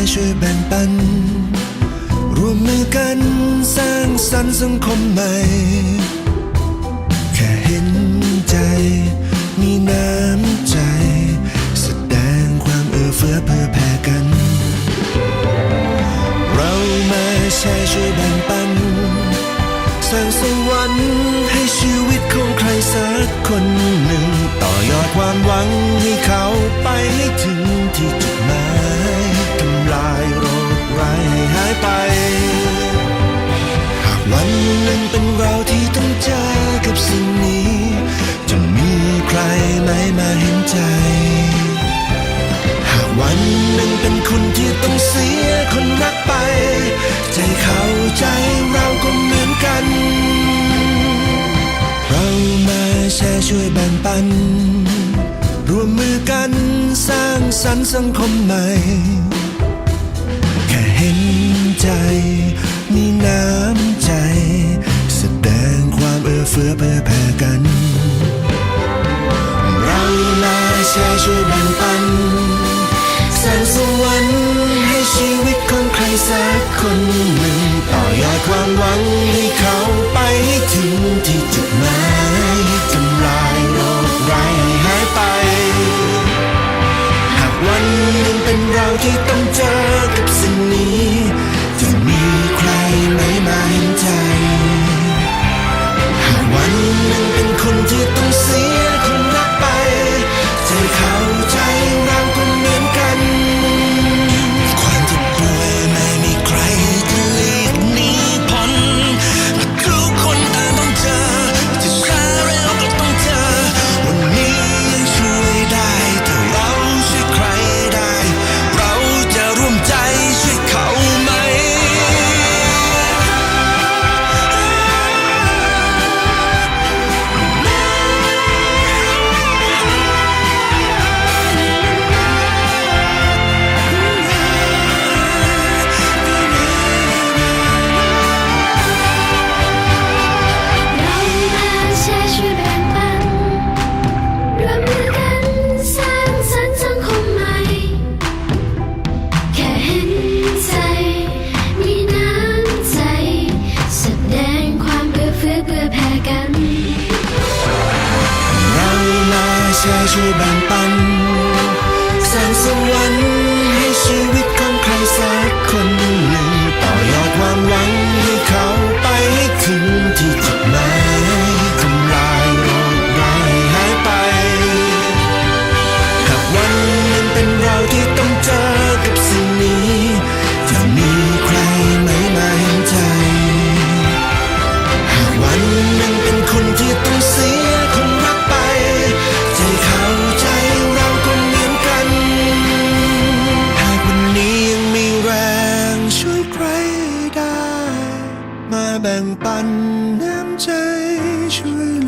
ร์ช่วยแบ่งปัน ร่วมมือกันสร้างสรรค์สังคมใหม่ แค่เห็นใจ มีน้ำใจ แสดงความเอื้อเฟื้อเพื่อแผ่กัน เรามาแชร์ช่วยแบ่งปัน สร้างสวรรค์ให้ชีวิตของใครสักคนหนึ่งต่อ มาเห็นใจ หากวันหนึ่งเป็นคุณที่ต้องเสียคนรักไป ใจเขาใจเราก็เหมือนกัน เรามาแชร์ช่วยแบ่งปัน ร่วมมือกันสร้างสรรค์สังคมใหม่ แค่เห็นใจ มาแชร์ช่วยแบ่งปันสร้างสวรรค์ให้ชีวิตของใครสักคนหนึ่งต่อยอดความหวังให้เขาไปถึงที่จุดหมายทำลายโรคร้ายให้หายไป หากวันหนึ่งเป็นเราที่ต้องเจอกับสิ่งนี้ ช่วยแบ่งปันสงสว่าง อนน้ำใจช่วย